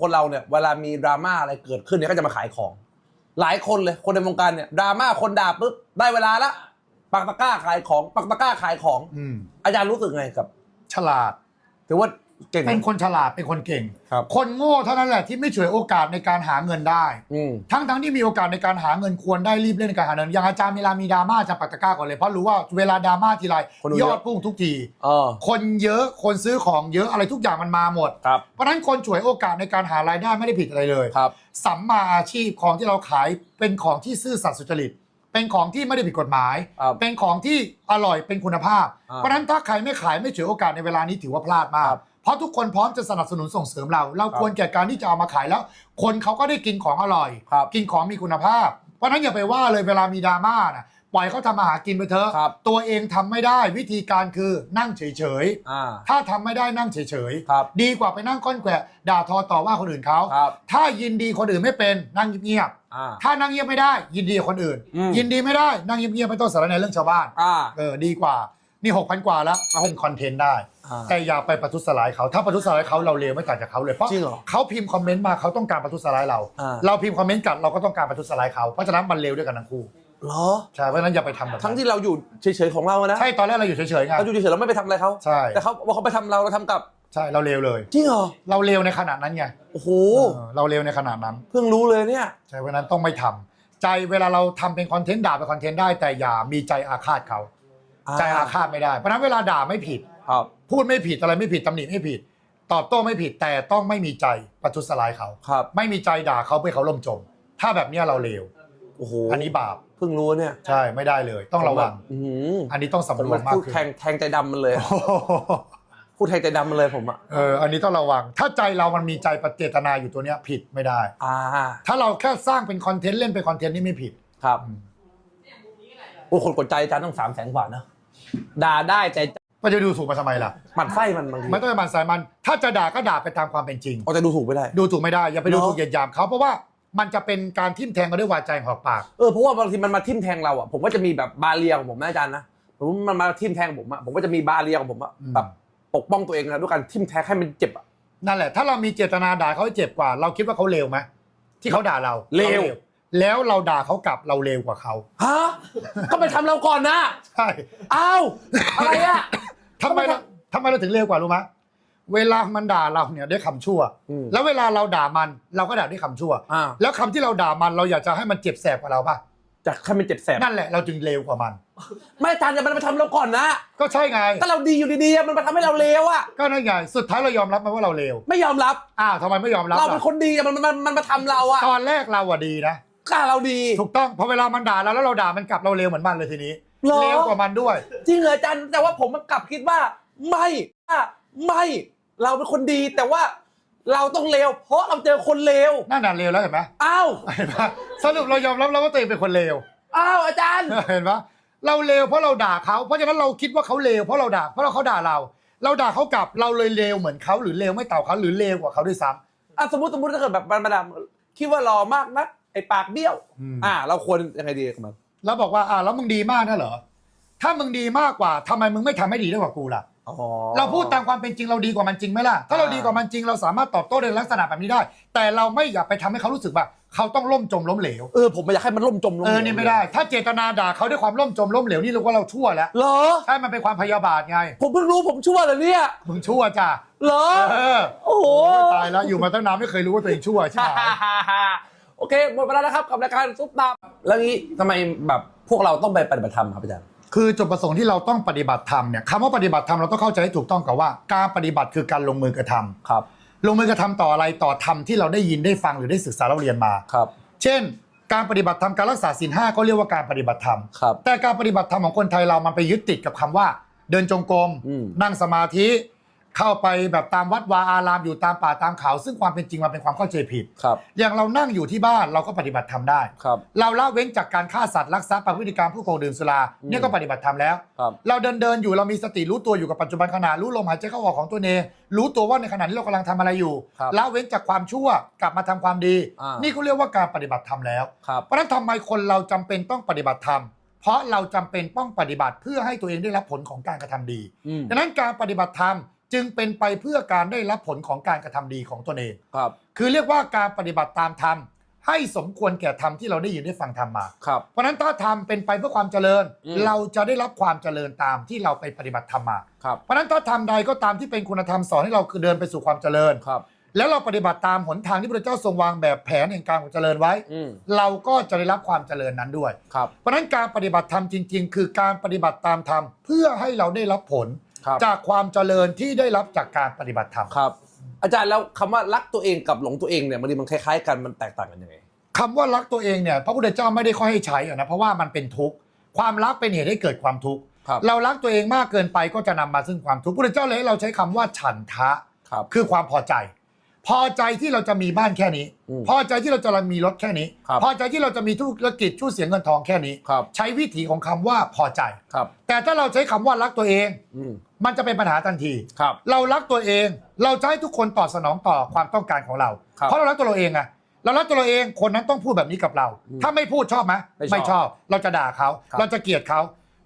คนเราเนี่ยเวลามีดราม่าอะไรเกิดขึ้นเนี่ยก็จะมาขายของ หลายคนเลยคนในวงการเนี่ยดราม่าคนด่าปุ๊บได้เวลาละปักตะกร้าขายของปักตะกร้าขายของ อืมอาจารย์รู้สึกไงกับ ฉลาด ถือว่า เก่งไหมเป็นคนฉลาดเป็นคนเก่ง ครับ คนโง่เท่านั้นแหละที่ไม่ฉวยโอกาสในการหาเงินได้ อืม ทั้งทั้งที่มีโอกาสในการหาเงินควรได้รีบเล่นในการหาเงินอย่างอาจารย์เวลามีดราม่าจะปักตะกร้าก่อนเลยเพราะรู้ว่าเวลาดราม่าทีไรคนดูเยยอะ อดพุ่งทุกที เออคนเยอะคนซื้อของเยอะอะไรทุกอย่างมันมาหมด ครับเพราะฉะนั้นคนฉวยโอกาสในการหารายได้ไม่ได้ผิดอะไรเลยครับ สัมมาอาชีพของที่เราขายเป็นของที่ซื่อสัตย์สุจริต เป็นของที่ไม่ได้ผิดกฎหมาย ครับเป็นของที่อร่อยเป็นคุณภาพ อ่าเพราะฉะนั้นถ้าใครไม่ขายไม่ฉวยโอกาสในเวลานี้ถือว่าพลาดมาก ครับ เพราะทุกคนพร้อมจะสนับสนุนส่งเสริมเรา เราครับควรแก่การที่จะเอามาขายแล้ว คนเขาก็ได้กินของอร่อยครับกินของมีคุณภาพ เพราะฉะนั้นอย่าไปว่าเลยเวลามีดราม่านะปล่อยเขาทำมาหากินไปเถอะครับตัวเองทำไม่ได้วิธีการคือนั่งเฉยอ่าๆถ้าทำไม่ได้นั่งเฉยครับๆดีกว่าไปนั่งก้อนแกวะด่าทอต่อว่าคนอื่นเขาครับถ้ายินดีคนอื่นไม่เป็นนั่งเงียบอ่าๆถ้านั่งเงียบไม่ได้ ยินดีกับคนอื่นอืมยินดีไม่ได้นั่งเงียบๆไม่ต้องสารในเรื่องชาวบ้านอ่าเออดีกว่า นี่หกพันกว่าแล้วเป็นคอนเทนต์ได้อ่าแต่อย่าไปประทุษร้ายเขา ถ้าประทุษร้ายเขาเราเลวไม่ต่างจากเขาเลยเพราะจริงเหรอ เขาพิมพ์คอมเมนต์มาเขาต้องการประทุษร้ายเรา อ่า เราพิมพ์คอมเมนต์กลับเราก็ต้องการประทุษร้ายเขาเพราะฉะนั้นมันเลวด้วยกันทั้งคู่เหรอ ใช่เพราะฉะนั้นอย่าไปทำแบบนั้นทั้งที่เราอยู่เฉยๆของเราอะนะใช่ตอนแรกเราอยู่เฉยๆไง เราอยู่เฉยๆเราไม่ไปทำอะไรเขาใช่ แต่เขาว่าเขาไปทำเราเราทำกลับใช่เราเลวเลย จริงเหรอเราเลวในขนาดนั้นไงโอ้โหเออเราเลวในขนาดนั้น เพิ่งรู้เลยเนี่ย ใช่เพราะฉะนั้นต้องไม่ทำใจเวลาเราทำเป็นคอนเทนต์ด่าเป็นคอนเทนต์ได้แต่อย่ามีใจอาฆาตเขา ใจอาฆาตไม่ได้ เพราะฉะนั้นเวลาด่าไม่ผิด ครับ พูดไม่ผิดอะไรไม่ผิดตำหนิไม่ผิด ตอบโต้ไม่ผิดแต่ต้องไม่มีใจประทุษร้ายเขา ครับ ไม่มีใจด่าเขาเพื่อเขาล่มจม ถ้าแบบเนี้ยเราเลวโอ้โหอันนี้บาปเพิ่งรู้เนี่ยใช่ไม่ได้เลย ต้องระวัง อืมอันนี้ต้องผมสำรวมัจนมากพูดขึ้นแทงแทงใจดำมันเลย โอ้โหพูดแทงใจดำมันเลยผมอะเอออันนี้ต้องระวัง ถ้าใจเรามันมีใจประเจตนาอยู่ตัวเนี้ยผิดไม่ได้ อ่า ถ้าเราแค่สร้างเป็นคอนเทนต์เล่นเป็นคอนเทนต์นี่ไม่ผิด ครับอืมโอ้คนกดใจอาจารย์ต้องสามแสนกว่านะ ด่าได้แต่มันจะดูถูกมาทำไมล่ะ หมันไส้มันบางทีไม่ต้องไปมันใส่มัน ถ้าจะด่าก็ด่าไปตามความเป็นจริง เอาแต่ดูถูกไม่ได้ ดูถูกไม่ได้ อย่าไปดูเนอะถูกเหยียดหยามเขาเพราะว่ามันจะเป็นการทิ่มแทงกันด้วยวาจาของปาก เออเพราะว่าบางทีมันมาทิ่มแทงเราอะผมก็จะมีแบบบาเรียของผมนะอาจารย์นะผมมันมาทิ่มแทงผมอะผมก็จะมีบาเรียของผมอะอืมแบบปกป้องตัวเองนะด้วยการทิ่มแทงให้มันเจ็บอะนั่นแหละ ถ้าเรามีเจตนาด่าเขาให้เจ็บกว่า เราคิดว่าเขาเลวไหมที่เขาด่าเราเลวขา แล้วเราด่าเขากลับเราเลวกว่าเขาฮะก็ไปทำเราก่อนนะใช่อ้าวอะไรอะทำไมเราทำไมเราถึงเลวกว่ารู้ไหมเวลามันด่าเราเนี่ยด้วยคำชั่วอืมแล้วเวลาเราด่ามันเราก็ด่าด้วยคำชั่วอ่าแล้วคำที่เราด่ามันเราอยากจะให้มันเจ็บแสบกว่าเราป่ะจากให้มันเจ็บแสบนั่นแหละเราจึงเลวกว่ามัน ไม่อาจารย์อย่ามันมาทำเราก่อนนะ ก็ใช่ไงถ้าเราดีอยู่ดีๆอะมันมาทำให้เราเลวอะก็นั่นไงสุดท้ายเรายอมรับไหมว่าเราเลวไม่ยอมรับอ้าวทำไมไม่ยอมรับเราเป็นล่ะคนดีอะมันมันมันมันมาทำเราอะตอนแรกเราอะดีนะ กล้าเราดี ถูกต้องพอเวลามันด่าเราแล้วเราด่ามันกลับเราเลวเหมือนมันเลยทีนี้เหรอเลวกว่ามันด้วย จริงเหรออาจารย์แต่ว่าผมมันกลับคิดว่าไม่ว่าไม่เราเป็นคนดีแต่ว่าเราต้องเลวเพราะเราเจอคนเลวนั่นน่ะเลวแล้วเห็นไหมอ้าวเห็นไหมสรุปเรายอมรับแล้วว่าตัวเองเป็นคนเลว อ้าวอาจารย์ เห็นไหมเราเลวเพราะเราด่าเขาเพราะฉะนั้นเราคิดว่าเขาเลวเพราะเราด่าเพราะเราเขาด่าเรา เราด่าเขากลับเราเลยเลวเหมือนเขาหรือเลวไม่เต่าเขาหรือเลวกว่าเขาด้วยซ้ำ อะสมมติสมมติถ้าเกิดแบบมันมาดามคิดว่าหล่อมากนัก ไอ้ปากเบี้ยว อืม อ่า เราควรยังไงดีกับมันแล้วบอกว่าอ่าแล้วมึงดีมากนะเหรอ ถ้ามึงดีมากกว่าทำไมมึงไม่ทำให้ดีได้กว่ากูล่ะ อ๋อ เราพูดตามความเป็นจริงเราดีกว่ามันจริงไหมล่ะ ถ้าเราอ่า ดีกว่ามันจริงเราสามารถตอบโต้ในลักษณะแบบนี้ได้ แต่เราไม่อยากไปทำให้เขารู้สึกว่า เขาต้องล่มจมล้มเหลว เออผมไม่อยากให้มันล่มจมลงเออนี่ไม่ได้ ถ้าเจตนาด่าเขาด้วยความล่มจมล้มเหลวนี่เราก็เราชั่วแล้วเหรอ ใช่มันเป็นความพยาบาทไง ผมเพิ่งรู้ผมชั่วเลยเนี่ยมึงชั่วจ้ะเหรอ เออโอ้โห ตายแล้วอยู่มาตั้งนานไม่เคยรู้ว่าตัวเองชั่วใช่ไหม โอเคหมดเวลาแล้วครับกับรายการซุปตาแล้วงี้ทำไมแบบพวกเราต้องไปปฏิบัติธรรมครับอาจารย์ คือจุดประสงค์ที่เราต้องปฏิบัติธรรมเนี่ยคำว่าปฏิบัติธรรมเราต้องเข้าใจให้ถูกต้องกับว่า การปฏิบัติคือการลงมือกระทำครับ ลงมือกระทำต่ออะไรต่อธรรมที่เราได้ยินได้ฟังหรือได้ศึกษาเราเรียนมา ครับ เช่น การปฏิบัติธรรมการรักษาศีลห้าก็เรียกว่าการปฏิบัติธรรม ครับแต่การปฏิบัติธรรมของคนไทยเรามันไปยึดติดกับคำว่า เดินจงกรมอืม นั่งสมาธิ เข้าไปแบบตามวัดวาอารามอยู่ตามป่าตามเขาซึ่งความเป็นจริงมันเป็นความเข้าใจผิด ครับ อย่างเรานั่งอยู่ที่บ้านเราก็ปฏิบัติธรรมได้ ครับเราละเว้นจากการฆ่าสัตว์ลักทรัพย์ประพฤติกรรมผู้โกงดื่มสุราอืมเนี่ยก็ปฏิบัติธรรมแล้ว ครับ เราเดินเดินๆอยู่เรามีสติรู้ตัวอยู่กับปัจจุบันขณะรู้ลมหายใจเข้าออกของตัวเองรู้ตัวว่าในขณะที่เรากำลังทำอะไรอยู่ครับละเว้นจากความชั่วกลับมาทำความดี อ่านี่ นี่เขาเรียกว่าการปฏิบัติธรรมแล้ว ครับ เพราะฉะนั้นทำไมคนเราจำเป็นต้องปฏิบัติธรรม เพราะเราจำเป็นต้องปฏิบัติเพื่อให้ตัวเองได้รับผลของการกระทำดี อืม ดังนั้นการปฏิบัติธรรม จึงเป็นไปเพื่อการได้รับผลของการกระทำดีของตนเอง ครับ คือเรียกว่าการปฏิบัติตามธรรมให้สมควรแก่ธรรมที่เราได้ยินได้ฟังธรรมมา ครับ เพราะฉะนั้นถ้าธรรมเป็นไปเพื่อความเจริญ อืม เราจะได้รับความเจริญตามที่เราไปปฏิบัติธรรมมา ครับเพราะฉะนั้นถ้าธรรมใดก็ตามที่เป็นคุณธรรมสอนให้เราคือเดินไปสู่ความเจริญ ครับ แล้วเราปฏิบัติตามหนทางที่พระเจ้าทรงวางแบบแผนแห่งการเจริญไว้ อืมเราก็จะได้รับความเจริญนั้นด้วย ครับ เพราะฉะนั้นการปฏิบัติธรรมจริง ๆ คือการปฏิบัติตามธรรมเพื่อให้เราได้รับผล ครับจากความเจริญที่ได้รับจากการปฏิบัติธรรมครับ อาจารย์แล้วคำว่ารักตัวเองกับหลงตัวเองเนี่ยบางทีมันคล้ายๆ กันมันแตกต่างกันยังไง คำว่ารักตัวเองเนี่ยพระพุทธเจ้าไม่ได้ค่อยให้ใช้อะนะเพราะว่ามันเป็นทุกข์ความรักเป็นเหตุให้เกิดความทุกข์ครับ เรารักตัวเองมากเกินไปก็จะนำมาซึ่งความทุกข์พระพุทธเจ้าเลยให้เราใช้คำว่าฉันทะ ครับ คือความพอใจ พอใจที่เราจะมีบ้านแค่นี้อืมพอใจที่เราจะมีรถแค่นี้ครับพอใจที่เราจะมีธุรกิจชื่อเสียงเงินทองแค่นี้ครับใช้วิถีของคำว่าพอใจครับแต่ถ้าเราใช้คำว่ารักตัวเองอืมมันจะเป็นปัญหาทันทีครับเรารักตัวเอง เราจะให้ทุกคนตอบสนองต่อความต้องการของเราครับเพราะเรารักตัวเราเองอะเรารักตัวเราเองคนนั้นต้องพูดแบบนี้กับเราอืมถ้าไม่พูดชอบไหมไม่ชอบชอบเราจะด่าเขาครับเราจะเกลียดเขา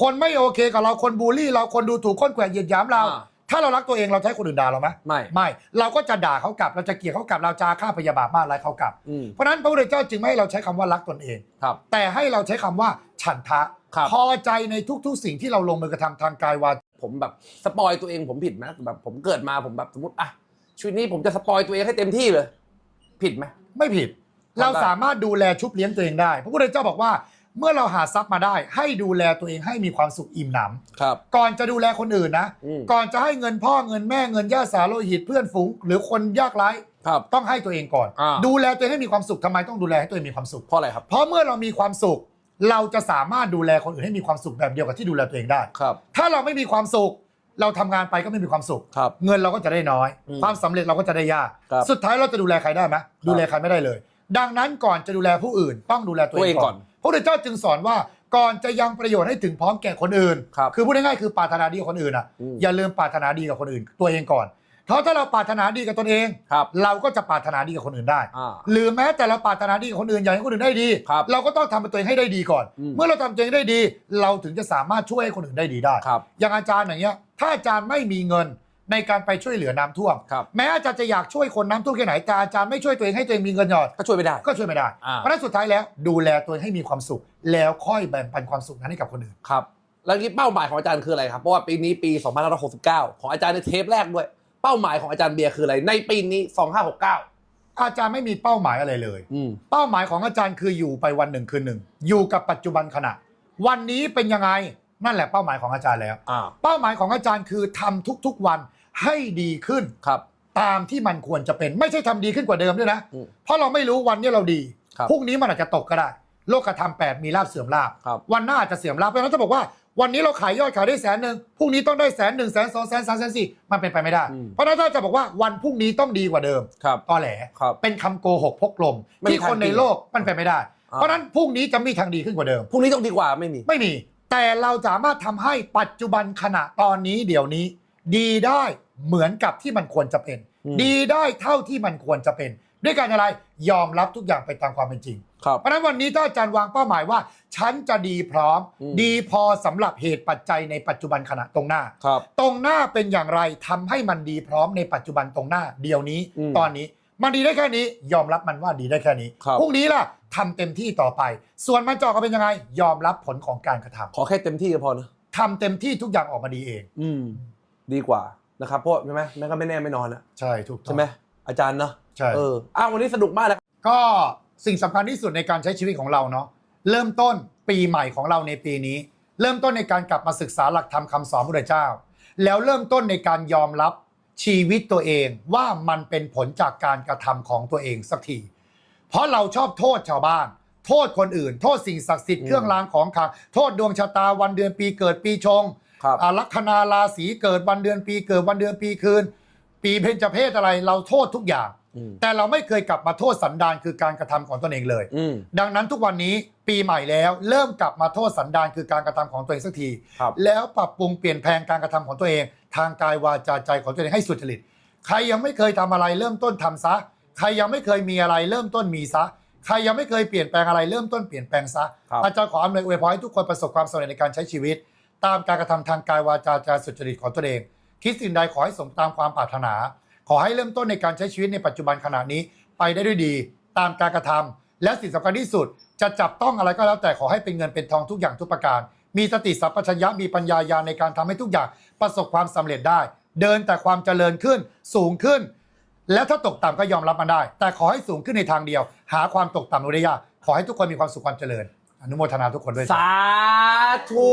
คนไม่โอเคกับเราคนบูลลี่ เราคนดูถูกคนแกว่งเหยียดหยามเราอ่า ถ้าเรารักตัวเองเราจะให้คนอื่นด่าเราไหมไม่ ไม่เราก็จะด่าเขากลับเราจะเกลียดเขากลับเราจะฆ่าพยาบาทมาอะไรายเขากลับ อืม เพราะฉะนั้นพระพุทธเจ้าจึงไม่ให้เราใช้คำว่ารักตนเอง ครับ แต่ให้เราใช้คำว่าฉันทะครับ พอใจในทุกๆ สิ่งที่เราลงมือกระทำทางกายวาจา ผมแบบสปอยตัวเองผมผิดไหมแบบผมเกิดมาผมแบบสมมติอะชีวิตนี้ผมจะสปอยตัวเองให้เต็มที่เลย ผิดไหม ไม่ผิด ทำได้ เราสามารถดูแลชุบเลี้ยงตัวเองได้ พระพุทธเจ้าบอกว่า เมื่อเราหาทรัพย์มาได้ ให้ดูแลตัวเองให้มีความสุขอิ่มหนครับำก่อนจะดูแลคนอื่นนะ อืม ก่อนจะให้เงินพ่อเงินแม่เงินญาติสาโลหิตเพื่อนฝูง หรือคนยากไร้ครับ ต้องให้ตัวเองก่อน อ่า ดูแลตัวเองให้มีความสุขทำไมต้องดูแลให้ตัวเองมีความสุข เพราะอะไรครับ เพราะเมื่อเรามีความสุข เราจะสามารถดูแลคนอื่นให้มีความสุขแบบเดียวกับที่ดูแลตัวเองได้ ครับถ้าเราไม่มีความสุข เราทำงานไปก็ไม่มีความสุข ครับ เงินเราก็จะได้น้อย อืมความสำเร็จเราก็จะได้ยาก ครับสุดท้ายเราจะดูแลใครได้ไหมดูแลใครไม่ได้เลย ดังนั้นก่อนจะดูแลผู้อื่น ต้องดูแลตัวตัวเอเองงก่ก่ออนน พระพุทธเจ้าจึงสอนว่าก่อนจะยังประโยชน์ให้ถึงพร้อมแก่คนอื่นครับอพูดง่ายๆคือปรารถนาดีกับคนอื่นอะอืมอย่าลืมปรารถนาดีกับคนอื่น ตัวเองก่อนเพราะถ้าเราปรารถนาดีกับตนเองครับเราก็จะปรารถนาดีกับคนอื่นได้อ่าหรือแม้แต่เราปรารถนาดีกับคนอื่นอยากให้คนอื่นได้ดีครับเราก็ต้องทำตัวเองให้ได้ดีก่อนอืมเมื่อเราทำตัวเองได้ดี เราถึงจะสามารถช่วยให้คนอื่นได้ดีได้ครับอย่างอาจารย์อย่างเงี้ย ถ้าอาจารย์ไม่มีเงิน ในการไปช่วยเหลือน้ำท่วม ครับแม้อาจารย์จะอยากช่วยคนน้ำท่วมแค่ไหนแต่อาจารย์ไม่ช่วยตัวเองให้ตัวเองมีเงินหยอด ก็ช่วยไม่ได้ ก็ช่วยไม่ได้ อ่า เพราะฉะนั้นสุดท้ายแล้วดูแลตัวเองให้มีความสุข แล้วค่อยแบ่งปันความสุขนั้นให้กับคนอื่น ครับ แล้วนี่เป้าหมายของอาจารย์คืออะไรครับ เพราะว่าปีนี้ปี 2569 ของอาจารย์ในเทปแรกด้วย เป้าหมายของอาจารย์เบียร์คืออะไร ในปีนี้ 2569 อาจารย์ไม่มีเป้าหมายอะไรเลย อืม เป้าหมายของอาจารย์คืออยู่ไปวันหนึ่งคืนหนึ่ง อยู่กับปัจจุบันขณะ วันนี้เป็นยังไงนั่นแหละเป้าหมายของอาจารย์แล้ว อ่า เป้าหมายของอาจารย์คือทำทุกๆวัน ให้ดีขึ้นครับ ตามที่มันควรจะเป็นไม่ใช่ทำดีขึ้นกว่าเดิมด้วยนะอืมเพราะเราไม่รู้วันนี้เราดีครับพรุ่งนี้มันอาจจะตกก็ได้ โลกธรรมแปดมีลาบเสื่อมลาบครับวันหน้าอาจจะเสื่อมลาบเพราะฉะนั้นถ้าบอกว่าวันนี้เราขายยอดขายได้แสนหนึ่งพรุ่งนี้ต้องได้แสนหนึ่งแสนสองแสนสามแสนสี่มันเป็นไปไม่ได้อืมเพราะฉะนั้นถ้าจะบอกว่าวันพรุ่งนี้ต้องดีกว่าเดิมครับตอแหลครับเป็นคำโกหกพกลมไม่มีที่คนทางในจริงโลกมันเป็นไม่ได้อ่าเพราะฉะนั้นพรุ่งนี้จะไม่มีทางดีขึ้นกว่าเดิมพรุ่งนี้ต้องดีกว่าไม่มีไม่มี แต่เราสามารถทำให้ปัจจุบันขณะตอนนี้เดี๋ยวนี้ ดีได้เหมือนกับที่มันควรจะเป็นอืมดีได้เท่าที่มันควรจะเป็น ด้วยการอะไรยอมรับทุกอย่างไปตามความเป็นจริงครับเพราะฉะนั้นวันนี้ถ้าอาจารย์วางเป้าหมายว่า ฉันจะดีพร้อมอืมดีพอสำหรับเหตุปัจจัยในปัจจุบันขณะตรงหน้าครับตรงหน้าเป็นอย่างไรทำให้มันดีพร้อมในปัจจุบันตรงหน้า เดี๋ยวนี้อืมตอนนี้มันดีได้แค่นี้ยอมรับมันว่าดีได้แค่นี้ครับพรุ่งนี้ล่ะทำเต็มที่ต่อไป ส่วนมันจะออกมาเป็นยังไง ยอมรับผลของการกระทำขอแค่เต็มที่ก็พอนะทำเต็มที่ทุกอย่างออกมาดีเอง อืม ดีกว่านะครับเพราะใช่ไหมแม่ก็ไม่แน่ไม่นอนนะใช่ถูกต้อง ใช่ไหมอาจารย์เนาะใช่ เอออ้าววันนี้สนุกมากนะ ก็สิ่งสำคัญที่สุดในการใช้ชีวิตของเราเนาะเริ่มต้นปีใหม่ของเราในปีนี้ เริ่มต้นในการกลับมาศึกษาหลักธรรมคำสอนพระเจ้า แล้วเริ่มต้นในการยอมรับชีวิตตัวเองว่ามันเป็นผลจากการกระทำของตัวเองสักที เพราะเราชอบโทษชาวบ้าน โทษคนอื่น โทษสิ่งศักดิ์สิทธิ์อืมเครื่องรางของขลังโทษดวงชะตาวันเดือนปีเกิดปีชงครับอา ลัคนาราศีเกิดวันเดือนปีเกิดวันเดือนปีคืน ปีเพ็ญจเพศอะไรเราโทษทุกอย่างอืมแต่เราไม่เคยกลับมาโทษสันดานคือการกระทำของตนเองเลยอืมดังนั้นทุกวันนี้ปีใหม่แล้วเริ่มกลับมาโทษสันดานคือการกระทำของตัวเองสักทีครับแล้วปรับปรุงเปลี่ยนแปลงการกระทำของตัวเอง ทางกายวาจาใจของตัวเองให้สุจริตใครยังไม่เคยทำอะไรเริ่มต้นทำซะ ใครยังไม่เคยมีอะไรเริ่มต้นมีซะใครยังไม่เคยเปลี่ยนแปลงอะไรเริ่มต้นเปลี่ยนแปลงซะครับอาจารย์ขออำนวยอวยพรให้ทุกคนประสบความสำเร็จในการใช้ชีวิต ตามการกระทำทางกายวาจาใจสุจริตของตัวเอง คิดสิ่งใดขอให้สมตามความปรารถนา ขอให้เริ่มต้นในการใช้ชีวิตในปัจจุบันขณะนี้ไปได้ด้วยดี ตามการกระทำและสิ่งสำคัญที่สุด จะจับต้องอะไรก็แล้วแต่ขอให้เป็นเงินเป็นทองทุกอย่างทุกประการ มีสติสัพพัญญะมีปัญญายาณในการทำให้ทุกอย่างประสบความสำเร็จได้ เดินแต่ความเจริญขึ้นสูงขึ้น แล้วถ้าตกต่ำก็ยอมรับมันได้ แต่ขอให้สูงขึ้นในทางเดียว หาความตกต่ำไม่ได้ยากขอให้ทุกคนมีความสุขความเจริญ อนุโมทนาทุกคนด้วยสาธุ